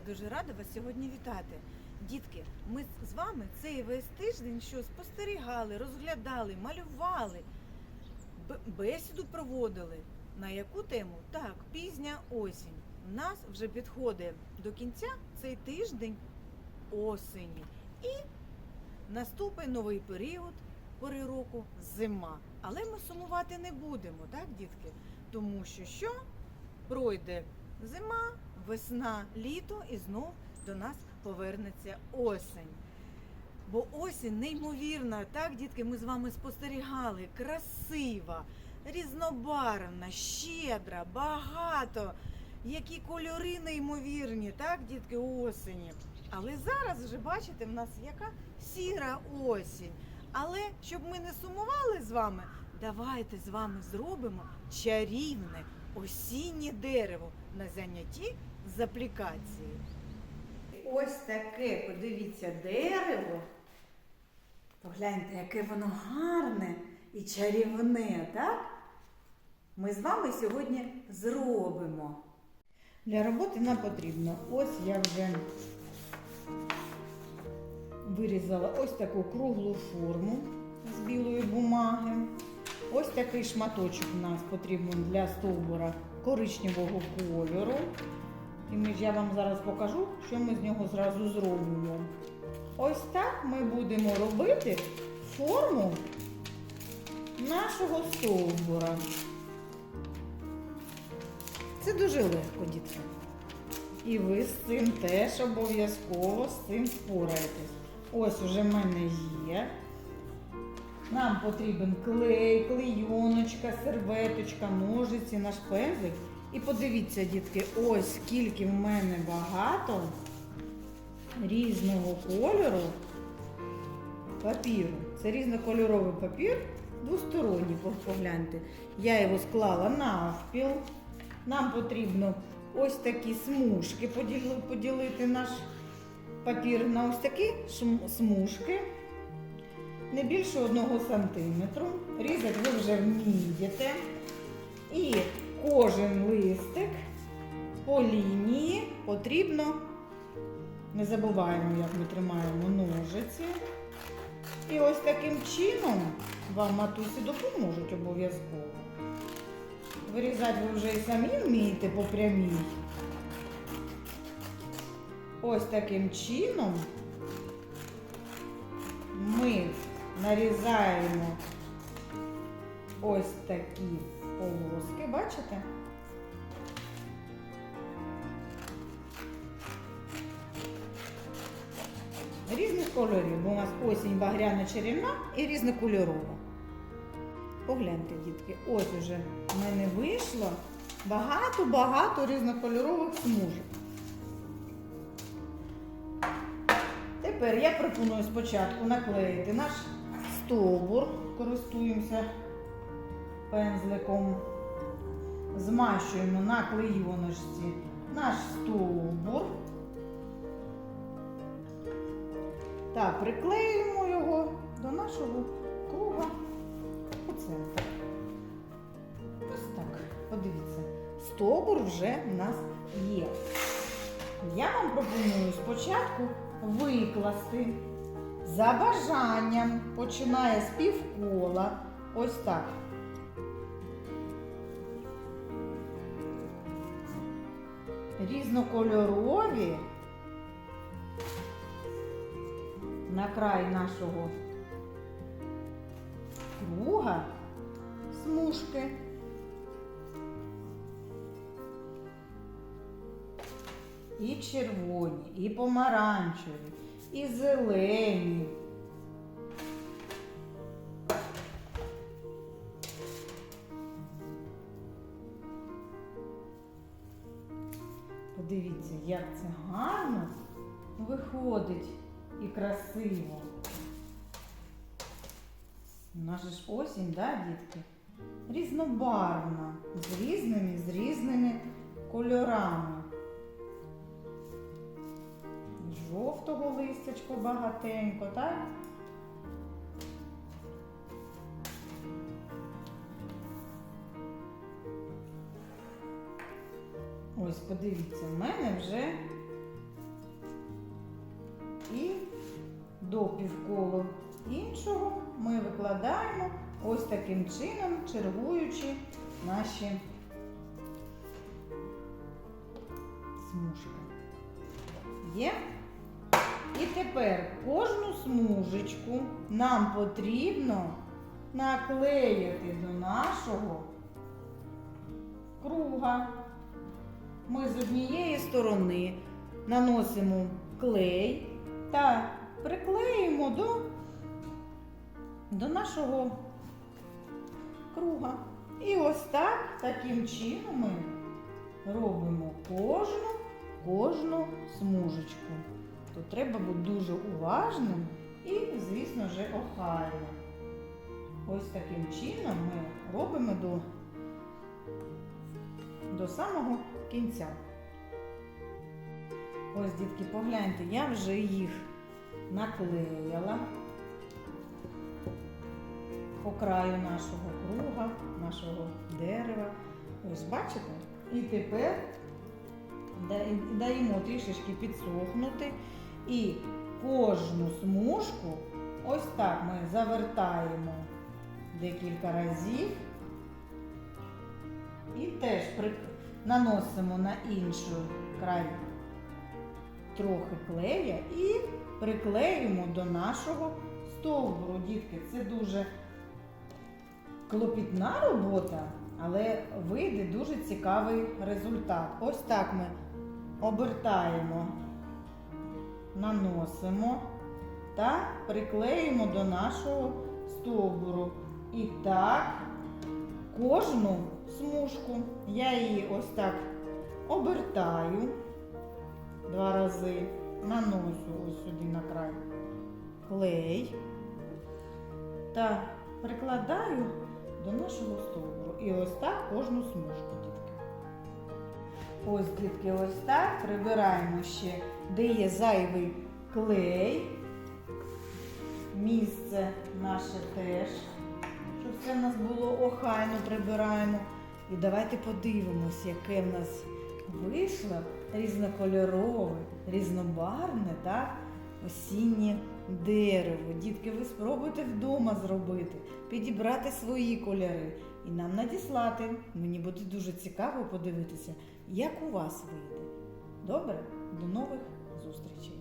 Я дуже рада вас сьогодні вітати. Дітки, ми з вами цей весь тиждень що спостерігали, розглядали, малювали, бесіду проводили. На яку тему? Так, пізня осінь. У нас вже підходить до кінця цей тиждень осені. І наступить новий період пори року зима. Але ми сумувати не будемо, так, дітки? Тому що що? Пройде зима, весна, літо і знов до нас повернеться осінь. Бо осінь неймовірна, так, дітки, ми з вами спостерігали, красива, різнобарвна, щедра, багато. Які кольори неймовірні, так, дітки, осені. Але зараз вже бачите, в нас яка сіра осінь. Але щоб ми не сумували з вами, давайте з вами зробимо чарівне осіннє дерево на занятті з аплікації. Ось таке, подивіться, дерево. Погляньте, яке воно гарне і чарівне, так? Ми з вами сьогодні зробимо. Для роботи нам потрібно. Ось я вже вирізала ось таку круглу форму з білої бумаги. Ось такий шматочок у нас потрібен для стовбура коричневого кольору. І я вам зараз покажу, що ми з нього зразу зробимо. Ось так ми будемо робити форму нашого стовбура. Це дуже легко, дітки. І ви з цим теж обов'язково з цим спораєтесь. Ось уже в мене є. Нам потрібен клей, клейоночка, серветочка, ножиці, наш пензлик. І подивіться, дітки, ось скільки в мене багато різного кольору папіру. Це різнокольоровий папір, двосторонній, погляньте. Я його склала навпіл. Нам потрібно ось такі смужки поділити наш папір на ось такі смужки. Не більше одного сантиметру. Різати ви вже вмієте. І кожен листик по лінії потрібно, не забуваємо, як ми тримаємо ножиці. І ось таким чином вам матусі допоможуть обов'язково. Вирізати ви вже і самі вмієте по прямій. Ось таким чином ми нарізаємо ось такі полоски, бачите? Різних кольорів, бо у нас осінь багряна чарівна і різнокольорова. Погляньте, дітки, ось уже в мене вийшло багато-багато різнокольорових смужок. Тепер я пропоную спочатку наклеїти наш стовбур, користуємося пензликом, змащуємо на клейоночці наш стовбур та приклеюємо його до нашого круга у центр. Ось так, подивіться, стовбур вже в нас є. Я вам пропоную спочатку викласти за бажанням, починає з півкола. Ось так. Різнокольорові на край нашого круга смужки. І червоні, і помаранчеві, і зелені. Подивіться, як це гарно виходить і красиво. У нас же ж осінь, да, дітки? Різнобарвна, з різними, з різними кольорами. жовтого листячку багатенько, так? Ось, подивіться, в мене вже і до півколу іншого ми викладаємо ось таким чином, чергуючи наші смужки. Є? І тепер кожну смужечку нам потрібно наклеїти до нашого круга. Ми з однієї сторони наносимо клей та приклеїмо до, до нашого круга. І ось так, таким чином ми робимо кожну, кожну смужечку. То треба бути дуже уважним і, звісно ж, охайним. Ось таким чином ми робимо до, до самого кінця. Ось, дітки, погляньте, я вже їх наклеїла по краю нашого круга, нашого дерева. Ось бачите? І тепер даємо трішечки підсохнути. І кожну смужку ось так ми завертаємо декілька разів. І теж наносимо на інший край трохи клея і приклеюємо до нашого стовбуру. Дітки, це дуже клопітна робота, але вийде дуже цікавий результат. Ось так ми обертаємо, наносимо та приклеїмо до нашого стовбуру. І так кожну смужку я її ось так обертаю два рази, наношу ось сюди на край клей та прикладаю до нашого стовбуру. І ось так кожну смужку, дітки. Ось, дітки, ось так. Прибираємо ще, де є зайвий клей. Місце наше теж, щоб все в нас було охайно, прибираємо. І давайте подивимось, яке в нас вийшло різнокольорове, різнобарвне, так? осіннє дерево. Дітки, ви спробуйте вдома зробити, підібрати свої кольори і нам надіслати. Мені буде дуже цікаво подивитися, як у вас вийде. Добре? До нових зустрічей!